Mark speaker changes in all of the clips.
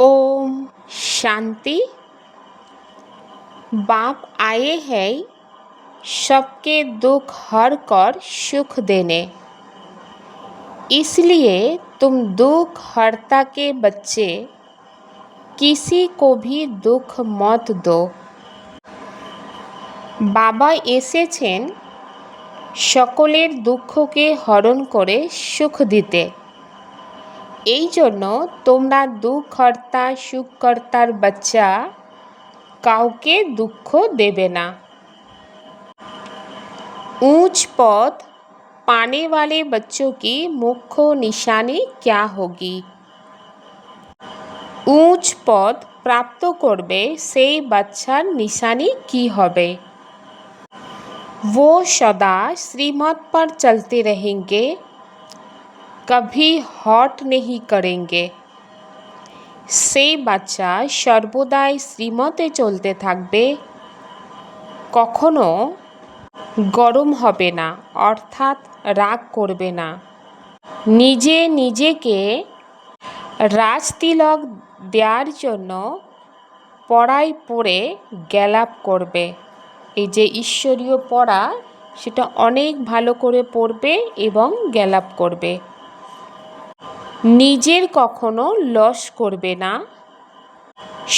Speaker 1: ओम शांति बाप आए हैं सबके दुख हर कर सुख देने इसलिए तुम दुख हरता के बच्चे किसी को भी दुख मत दो বাবা এসেছেন সকলের দুঃখকে হরণ করে সুখ দিতে এই জন্য তোমরা দুঃখকর্তা সুখকর্তার বাচ্চা কাউকে দুঃখ দেবে না ऊंच पद पाने वाले बच्चों की मुख्य निशानी क्या होगी উঁচ পদ প্রাপ্ত করবে সেই বাচ্চার নিশানি কি হবে वो सदा श्रीमत पर चलते रहेंगे কভি হট নেই করেঙ্গে সেই বাচ্চা সর্বদাই শ্রীমতে চলতে থাকবে কখনো গরম হবে না অর্থাৎ রাগ করবে না নিজে নিজেকে রাজতিলক দেওয়ার জন্য পড়াই পড়ে গ্যালাপ করবে এই যে ঈশ্বরীয় পড়া, সেটা অনেক ভালো করে পড়বে এবং গ্যালাপ করবে। নিজের কখনো লস করবে না।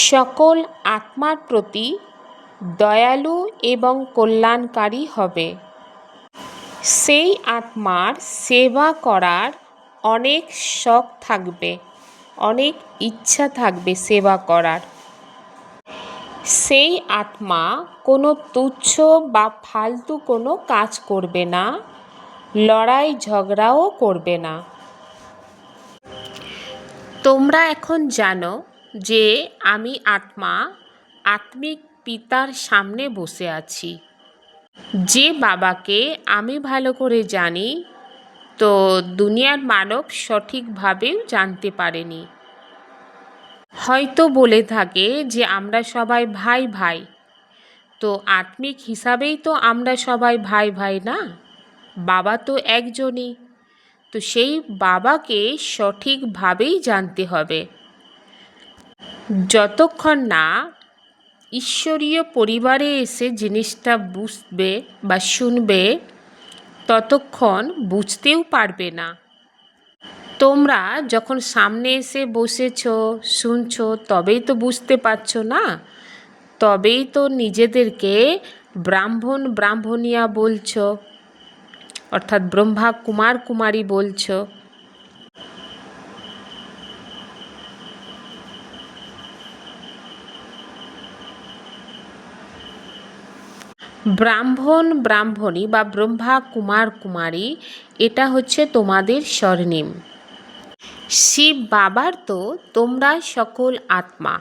Speaker 1: সকল আত্মার প্রতি দয়ালু এবং কল্যাণকারী হবে। সেই আত্মার সেবা করার অনেক শখ থাকবে, অনেক ইচ্ছা থাকবে সেবা করার। সেই আত্মা কোনো তুচ্ছ বা ফালতু কোনো কাজ করবে না লড়াই ঝগড়াও করবে না। তোমরা এখন জানো যে আমি আত্মা, আত্মিক পিতার সামনে বসে আছি। যে বাবাকে আমি ভালো করে জানি, তো দুনিয়ার মানব সঠিকভাবেও জানতে পারেনি। হয়তো বলে থাকে যে আমরা সবাই ভাই ভাই, তো আত্মিক হিসাবেই তো আমরা সবাই ভাই ভাই না? বাবা তো একজনই। তো সেই বাবাকে সঠিকভাবেই জানতে হবে। যতক্ষণ না ঈশ্বরীয় পরিবারে এসে জিনিসটা বুঝবে বা শুনবে, ততক্ষণ বুঝতেও পারবে না। তোমরা যখন সামনে এসে বসেছ, শুনছ, তবেই তো বুঝতে পারছ না? তবেই তো নিজেদেরকে ব্রাহ্মণ ব্রাহ্মণিয়া বলছো। অর্থাৎ ব্রহ্মা কুমার কুমারী বলছো। ব্রাহ্মণ ব্রাহ্মণী বা ব্রহ্মা কুমার কুমারী, এটা হচ্ছে তোমাদের স্বর্ণিম শিব বাবার তো তোমরা সকল আত্মা।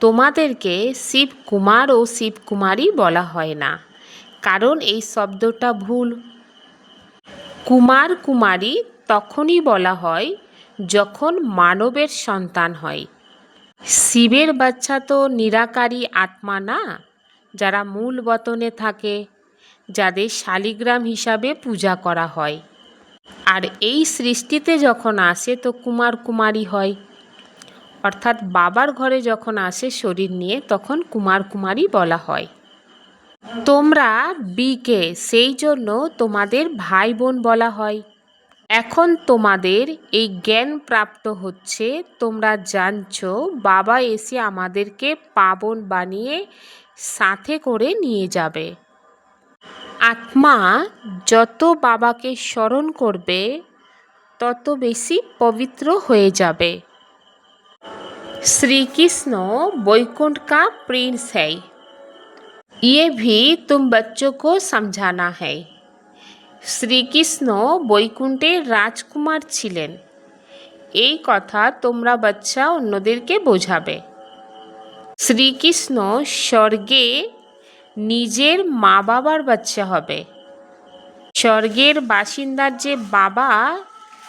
Speaker 1: তোমাদেরকে শিব কুমার ও শিব কুমারী বলা হয় না। কারণ এই শব্দটা ভুল। কুমার কুমারী তখনই বলা হয় যখন মানবের সন্তান হয়। শিবের বাচ্চা তো নিরাকারী আত্মা না, যারা মূল বতনে থাকে, যাদের শালিগ্রাম হিসাবে পূজা করা হয়। আর এই সৃষ্টিতে যখন আসে তো কুমার কুমারী হয়। অর্থাৎ বাবার ঘরে যখন আসে শরীর নিয়ে তখন কুমার কুমারী বলা হয়। তোমরা বিকে সেই জন্য তোমাদের ভাই বোন বলা হয়। এখন তোমাদের এই জ্ঞান প্রাপ্ত হচ্ছে, তোমরা জানছ, বাবা এসে আমাদেরকে পাবন বানিয়ে সাথে করে নিয়ে যাবে। আত্মা যত বাবাকে স্মরণ করবে, তত বেশি পবিত্র হয়ে যাবে। শ্রীকৃষ্ণ বৈকুণ্ঠকা প্রিন্স হ্যায়। ये भी तुम बच्चों को समझाना है শ্রীকৃষ্ণ বৈকুণ্ঠের রাজকুমার ছিলেন এই কথা তোমরা বাচ্চা অন্যদেরকে বোঝাবে শ্রীকৃষ্ণ স্বর্গে নিজের মা বাবার বাচ্চা হবে স্বর্গের বাসিন্দার যে বাবা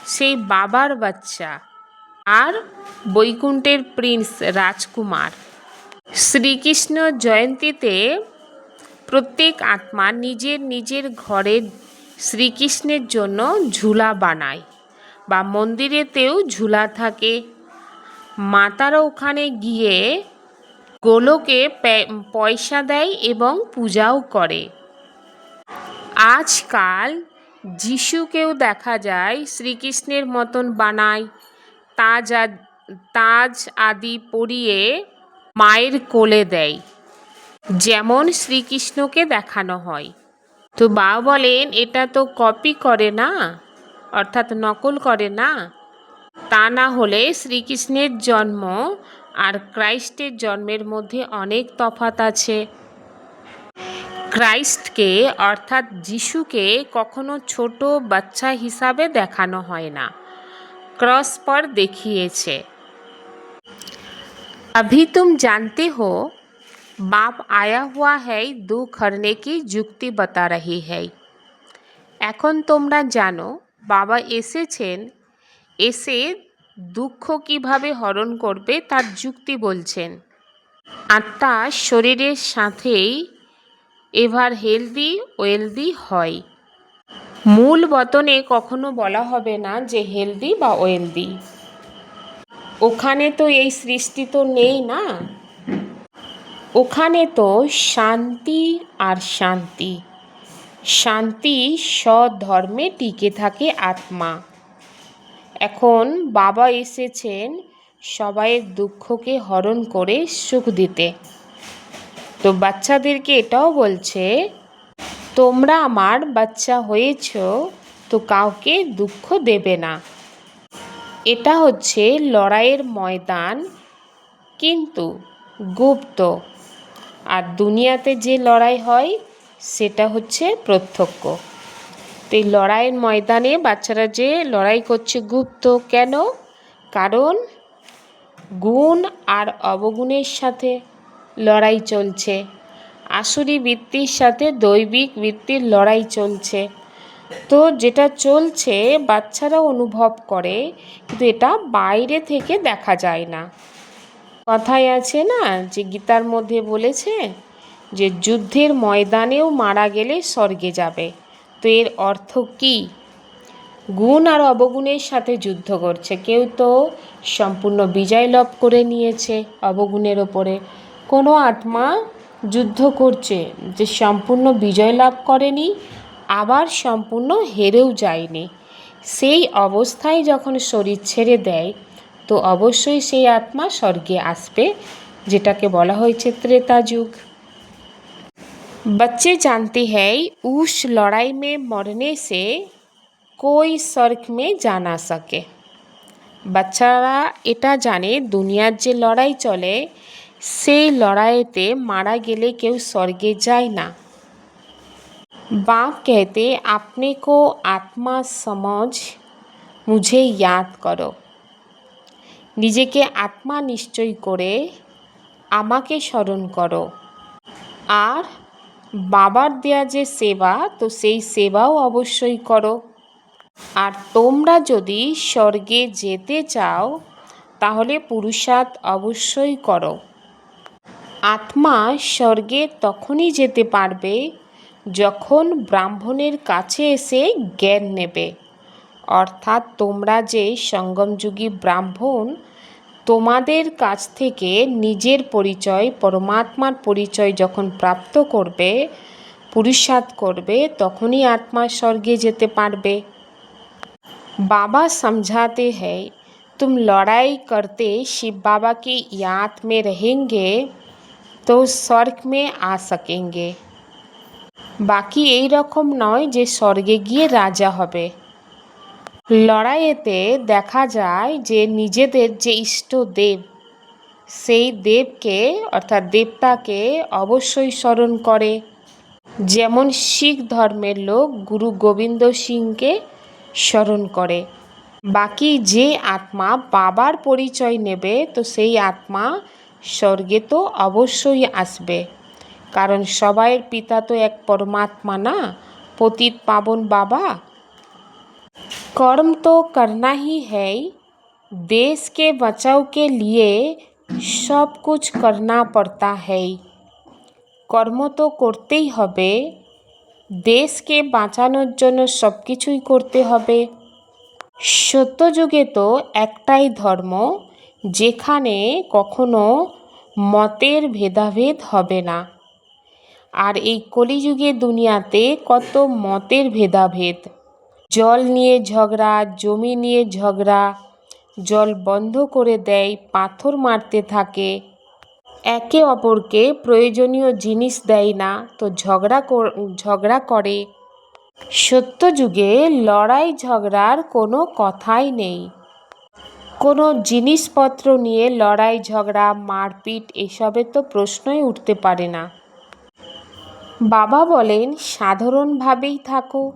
Speaker 1: সেই বাবার বাচ্চা আর বৈকুণ্ঠের প্রিন্স রাজকুমার শ্রীকৃষ্ণ জয়ন্তীতে প্রত্যেক আত্মা নিজের নিজের ঘরের শ্রীকৃষ্ণের জন্য ঝুলা বানায় বা মন্দিরেতেও ঝুলা থাকে। মাতারা ওখানে গিয়ে গোলকে পয়সা দেয় এবং পূজাও করে। আজকাল যিশুকেও দেখা যায় শ্রীকৃষ্ণের মতন বানায়। তাজ তাজ আদি পরিয়ে মায়ের কোলে দেয়। যেমন শ্রীকৃষ্ণকে দেখানো হয় তো বাবা বলেন এটা তো কপি করে না অর্থাৎ নকল করে না তা না হলে শ্রীকৃষ্ণের জন্ম আর ক্রাইস্টের জন্মের মধ্যে অনেক তফাত আছে ক্রাইস্টকে অর্থাৎ যিশুকে কখনো ছোট বাচ্চা হিসাবে দেখানো হয় না क्रॉस पर দেখিয়েছে अभी तुम जानते हो बाप आया हुआ है दुख हरने की যুক্তি बता रही है এখন তোমরা জানো বাবা এসেছেন এসে দুঃখ কিভাবে হরণ করবে তার যুক্তি বলছেন আত্মা শরীরের সাথেই এভার হেলদি ওয়েলদি হয় মূল বতনে কখনো বলা হবে না যে হেলদি বা ওয়েলদি ওখানে তো এই সৃষ্টি তো নেই না ওখানে তো শান্তি আর শান্তি। শান্তি সধর্মে টিকে থাকে আত্মা। এখন বাবা এসেছেন সবাইয়ের দুঃখকে হরণ করে সুখ দিতে। তো বাচ্চাদেরকে এটাও বলছে, তোমরা আমার বাচ্চা হয়েছ, তো কাউকে দুঃখ দেবে না। এটা হচ্ছে লড়াইয়ের ময়দান, কিন্তু গুপ্ত। আর দুনিয়াতে যে লড়াই হয়, সেটা হচ্ছে প্রত্যক্ষ। তো এই লড়াইয়ের ময়দানে বাচ্চারা যে লড়াই করছে গুপ্ত, কেন? কারণ গুণ আর অবগুণের সাথে লড়াই চলছে। আসুরি বৃত্তির সাথে দৈবিক বৃত্তির লড়াই চলছে। তো যেটা চলছে বাচ্চারা অনুভব করে, কিন্তু এটা বাইরে থেকে দেখা যায় না। কথায় আছে না, যে গীতার মধ্যে বলেছে যে যুদ্ধের ময়দানেও মারা গেলে স্বর্গে যাবে। তো এর অর্থ কী? গুণ আর অবগুণের সাথে যুদ্ধ করছে। কেউ তো সম্পূর্ণ বিজয় লাভ করে নিয়েছে অবগুণের ওপরে। কোনো আত্মা যুদ্ধ করছে যে সম্পূর্ণ বিজয় লাভ করেনি, আবার সম্পূর্ণ হেরেও যায়নি। সেই অবস্থায় যখন শরীর ছেড়ে দেয় তো অবশ্যই সেই আত্মা স্বর্গে আসবে যেটাকে বলা হয়েছে ত্রেতা যুগ बच्चे जानते हैं उस लड़ाई में मरने से कोई স্বর্গ মে জানা সকে বাচ্চারা এটা জানে দুনিয়ার যে লড়াই চলে সেই লড়াইতে মারা গেলে কেউ স্বর্গে যায় না बाप कहते अपने को आत्मा समझ मुझे याद करो নিজেকে আত্মা নিশ্চয় করে আমাকে স্মরণ করো। আর বাবার দেয়া যে সেবা, তো সেই সেবাও অবশ্যই করো। আর তোমরা যদি স্বর্গে যেতে চাও, তাহলে পুরুষার্থ অবশ্যই করো। আত্মা স্বর্গে তখনই যেতে পারবে, যখন ব্রাহ্মণের কাছে এসে জ্ঞান নেবে। অর্থাৎ তোমরা যে সঙ্গমযুগী ব্রাহ্মণ তোমাদের কাছ থেকে নিজের পরিচয় পরমাত্মার পরিচয় যখন প্রাপ্ত করবে পুরুষার্থ করবে তখনই আত্মা স্বর্গে যেতে পারবে बाबा समझाते हैं तुम लड़ाई करते शिव बाबा की याद में रहेंगे তো স্বর্গ মে আ সকেঙ্গে বাকি এই রকম নয় যে স্বর্গে গিয়ে রাজা হবে লড়াইয়েতে দেখা যায় যে নিজেদের যে ইষ্ট দেব, সেই দেবকে, অর্থাৎ দেবতাকে অবশ্যই স্মরণ করে। যেমন শিখ ধর্মের লোক গুরু গোবিন্দ সিংকে স্মরণ করে। বাকি যে আত্মা বাবার পরিচয় নেবে, তো সেই আত্মা স্বর্গে তো অবশ্যই আসবে। কারণ সবাইয়ের পিতা তো এক পরমাত্মা না, পতিত পাবন বাবা। कर्म तो करना ही है देश के बचाव के लिए सब कुछ करना पड़ता है কর্ম তো করতেই হবে দেশকে বাঁচানোর জন্য সব কিছুই করতে হবে সত্যযুগে তো একটাই ধর্ম যেখানে কখনো মতের ভেদাভেদ হবে না আর এই কলিযুগে দুনিয়াতে কত মতের ভেদাভেদ জল নিয়ে ঝগড়া, জমি নিয়ে ঝগড়া, জল বন্ধ করে দেয়, পাথর মারতে থাকে। একে অপরকে প্রয়োজনীয় জিনিস দেয় না, তো ঝগড়া ঝগড়া করে। সত্য যুগে লড়াই ঝগড়ার কোনো কথাই নেই। কোনো জিনিসপত্র নিয়ে লড়াই ঝগড়া, মারপিট এসবের তো প্রশ্নই উঠতে পারে না। বাবা বলেন, সাধারণভাবেই থাকো।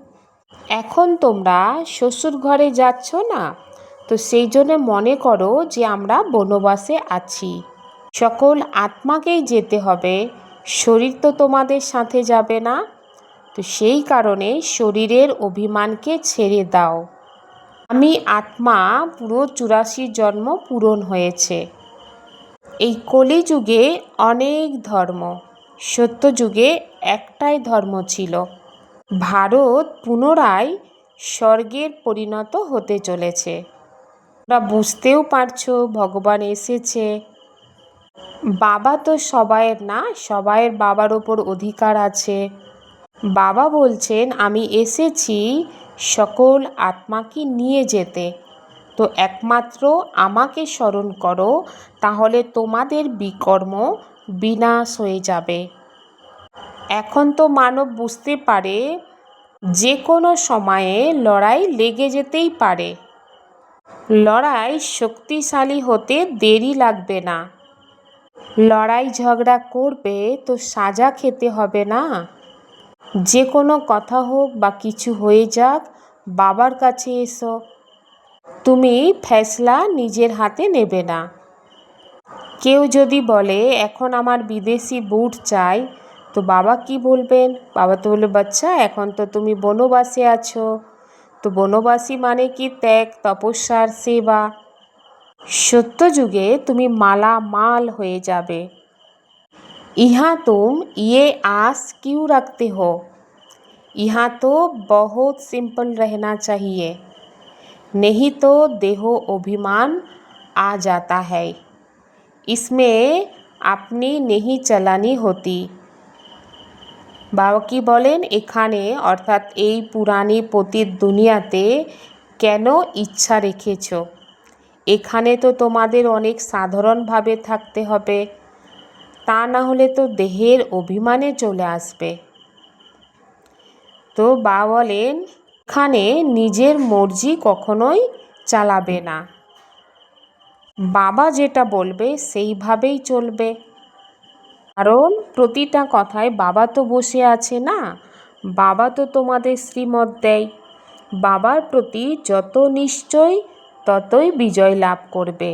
Speaker 1: এখন তোমরা শ্বশুর ঘরে যাচ্ছ না? তো সেই জন্য মনে করো যে আমরা বনবাসে আছি। সকল আত্মাকেই যেতে হবে, শরীর তো তোমাদের সাথে যাবে না। তো সেই কারণে শরীরের অভিমানকে ছেড়ে দাও। আমি আত্মা পুরো চুরাশি জন্ম পূরণ হয়েছে। এই কলিযুগে অনেক ধর্ম, সত্যযুগে একটাই ধর্ম ছিল। ভারত পুনরায় স্বর্গের পরিণত হতে চলেছে। ওরা বুঝতেও পারছ, ভগবান এসেছে। বাবা তো সবাইয়ের না, সবাইয়ের বাবার ওপর অধিকার আছে। বাবা বলছেন, আমি এসেছি সকল আত্মাকে নিয়ে যেতে। তো একমাত্র আমাকে স্মরণ করো, তাহলে তোমাদের বিকর্ম বিনাশ হয়ে যাবে। এখন তো মানব বুঝতে পারে যে কোনো সময়ে লড়াই লেগে যেতেই পারে। লড়াই শক্তিশালী হতে দেরি লাগবে না। লড়াই ঝগড়া করবে তো সাজা খেতে হবে না। যে কোনো কথা হোক বা কিছু হয়ে যাক, বাবার কাছে এসো। তুমি ফ্যাসলা নিজের হাতে নেবে না। কেউ যদি বলে, এখন আমার বিদেশি বুট চাই তো বাবা কি বলবেন বাবা তো বলবে বাচ্চা এখন তো তুমি বনবাসে আছো তো বনবাসী মানে কি ত্যাগ তপস্যার সেবা সত্য যুগে তুমি মালা মাল হয়ে যাবে ইহা তুম ইয়ে आस क्यों रखते हो यहाँ तो बहुत सिंपल रहना चाहिए नहीं तो देहो अभिमान आ जाता है इसमें আপনি नहीं चलानी होती বাবা কি বলেন, এখানে, অর্থাৎ এই পুরাণী পতির দুনিয়াতে কেন ইচ্ছা রেখেছ? এখানে তো তোমাদের অনেক সাধারণভাবে থাকতে হবে। তা না হলে তো দেহের অভিমানে চলে আসবে। তো বা বলেন, এখানে নিজের মর্জি কখনোই চালাবে না। বাবা যেটা বলবে সেইভাবেই চলবে। কারণ প্রতিটা কথায় বাবা তো বসে আছে না বাবা তো তোমাদের শ্রীমত দেয় বাবার প্রতি যত নিশ্চয় ততই বিজয় লাভ করবে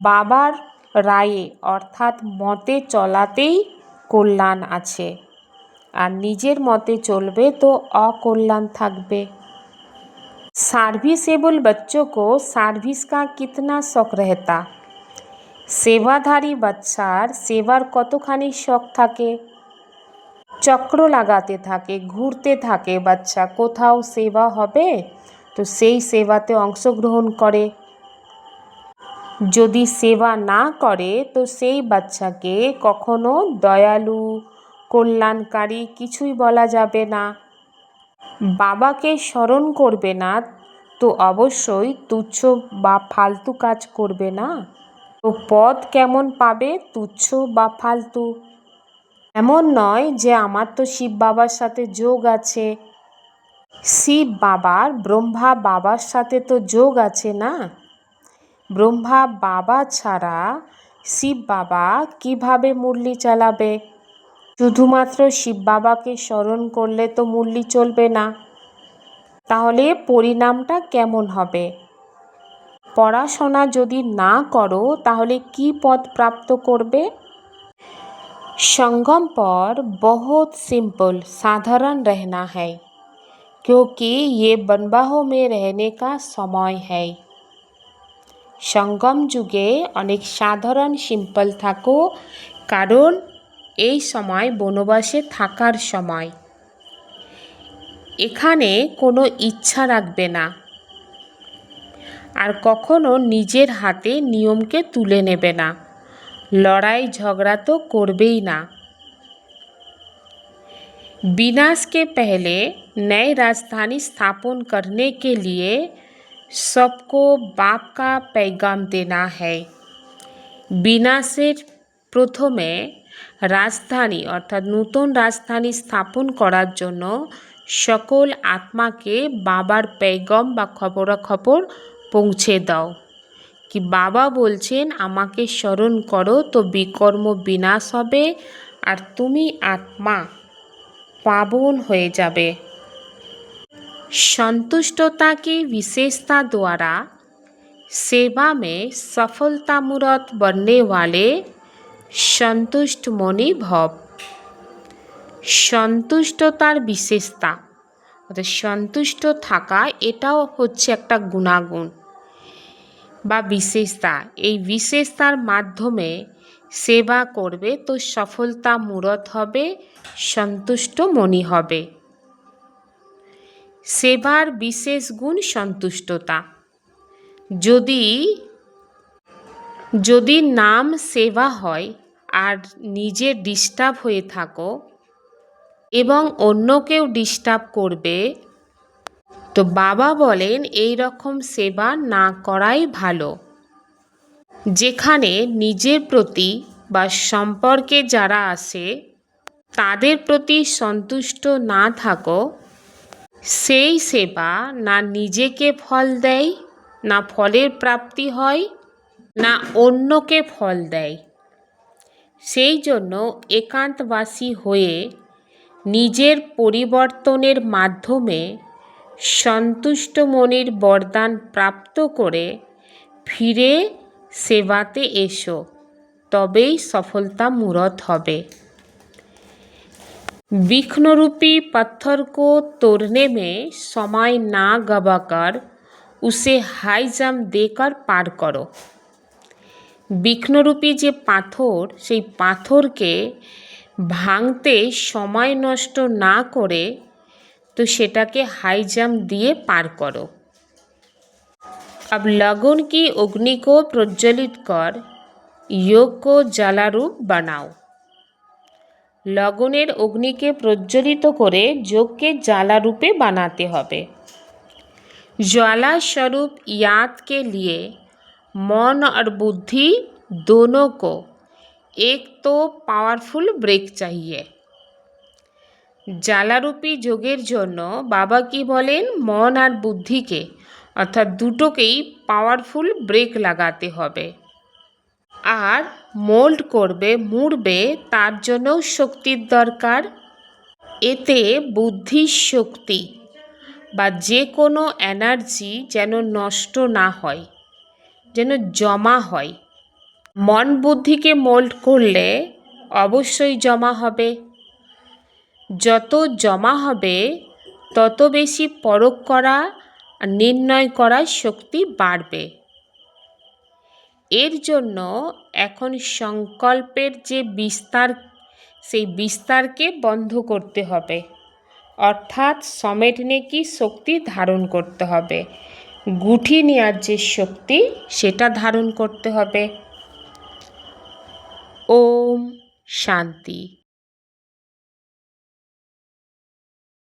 Speaker 1: বাবার রায়ে অর্থাৎ মতে চলাতেই কল্যাণ আছে আর নিজের মতে চলবে তো অকল্যাণ থাকবে সার্ভিসেবল बच्चों को সার্ভিস का कितना शौक रहता সেবাধারী বাচ্চার সেবার কতখানি শখ থাকে? চক্র লাগাতে থাকে, ঘুরতে থাকে বাচ্চা, কোথাও সেবা হবে? তো সেই সেবাতে অংশগ্রহণ করে। যদি সেবা না করে, তো সেই বাচ্চাকে কখনো দয়ালু, কল্যাণকারী কিছুই বলা যাবে না। বাবাকে স্মরণ করবে না, তো অবশ্যই তুচ্ছ বা ফালতু কাজ করবে না। তো পদ কেমন পাবে, তুচ্ছ বা ফালতু? এমন নয় যে আমার তো শিব বাবার সাথে যোগ আছে। শিব বাবার, ব্রহ্মা বাবার সাথে তো যোগ আছে না? ব্রহ্মা বাবা ছাড়া শিব বাবা কীভাবে মুরলি চালাবে? শুধুমাত্র শিব বাবাকে স্মরণ করলে তো মুরলি চলবে না। তাহলে পরিণামটা কেমন হবে? পড়াশোনা যদি না করো তাহলে কি পদ প্রাপ্ত করবে संगम पर बहुत सिंपल साधारण रहना है क्योंकि ये बनबाहों में रहने का समय है সঙ্গম যুগে অনেক সাধারণ সিম্পল থাকো কারণ এই সময় বনবাসে থাকার সময় এখানে কোনো ইচ্ছা রাখবে না আর কখনো নিজের হাতে নিয়মকে তুলে নেবে না লড়াই ঝগড়া তো করবেই না विनाश के पहले नई राजधानी स्थापन करने के लिए सबको बाप का पैगाम देना है বিনাশের প্রথমে রাজধানী অর্থাৎ নতুন রাজধানী স্থাপন করার জন্য সকল আত্মাকে বাবার পেগম বা খবরাখবর পৌঁছে দাও কি বাবা বলছেন আমাকে স্মরণ করো তো বিকর্ম বিনাশ হবে আর তুমি আত্মা पावन हो जाबे संतुष्टता की विशेषता द्वारा सेवा में सफलतामूर्त बनने वाले সন্তুষ্ট মনি ভব সন্তুষ্টতার বিশেষতা অর্থাৎ সন্তুষ্ট থাকা এটাও হচ্ছে একটা গুণাগুণ বা বিশেষতা। এই বিশেষতার মাধ্যমে সেবা করবে, তো সফলতা মূরত হবে, সন্তুষ্ট মনি হবে। সেবার বিশেষ গুণ সন্তুষ্টতা। যদি যদি নাম সেবা হয় আর নিজে ডিস্টার্ব হয়ে থাকো এবং অন্যকেও ডিস্টার্ব করবে তো বাবা বলেন, এই রকম সেবা না করাই ভালো। যেখানে নিজের প্রতি বা সম্পর্কে যারা আসে তাদের প্রতি সন্তুষ্ট না থাকো, সেই সেবা না নিজেকে ফল দেয়, না ফলের প্রাপ্তি হয়, না অন্যকে ফল দেয়। সেই জন্য একান্তবাসী হয়ে নিজের পরিবর্তনের মাধ্যমে সন্তুষ্ট মনির বরদান প্রাপ্ত করে ফিরে সেবাতে এসো, তবেই সফলতা মূরত হবে। বিঘ্নরূপী পাথর কো তোরনে মে সময় না গবাকার, উসে হাই জাম্প দেকার পার করো। বিঘ্নরূপী যে পাথর, সেই পাথরকে ভাঙতে সময় নষ্ট না করে তো সেটাকে হাই জাম্প দিয়ে পার করো अब लगन की अग्नि को प्रज्वलित कर योग को जलारूप बनाओ লগনের অগ্নিকে প্রজ্বলিত করে যোগকে জ্বালারূপে বানাতে হবে ज्वाला स्वरूप याद के लिए मन और बुद्धि दोनों को एक तो पावरफुल ब्रेक चाहिए জ্বালারূপী যোগের জন্য বাবা কি বলেন? মন আর বুদ্ধিকে, অর্থাৎ দুটোকেই পাওয়ারফুল ব্রেক লাগাতে হবে। আর মোল্ড করবে, মুড়বে, তার জন্যও শক্তির দরকার। এতে বুদ্ধির শক্তি বা যে কোনো এনার্জি যেন নষ্ট না হয়, যেন জমা হয়। মন বুদ্ধিকে মোল্ড করলে অবশ্যই জমা হবে। যত জমা হবে, তত বেশি পরখ করা, নির্ণয় করার শক্তি বাড়বে। এর জন্য এখন সংকল্পের যে বিস্তার, সেই বিস্তারকে বন্ধ করতে হবে। অর্থাৎ সমেট কি শক্তি ধারণ করতে হবে। গুঠি নেওয়ার যে শক্তি, সেটা ধারণ করতে হবে। ওম শান্তি।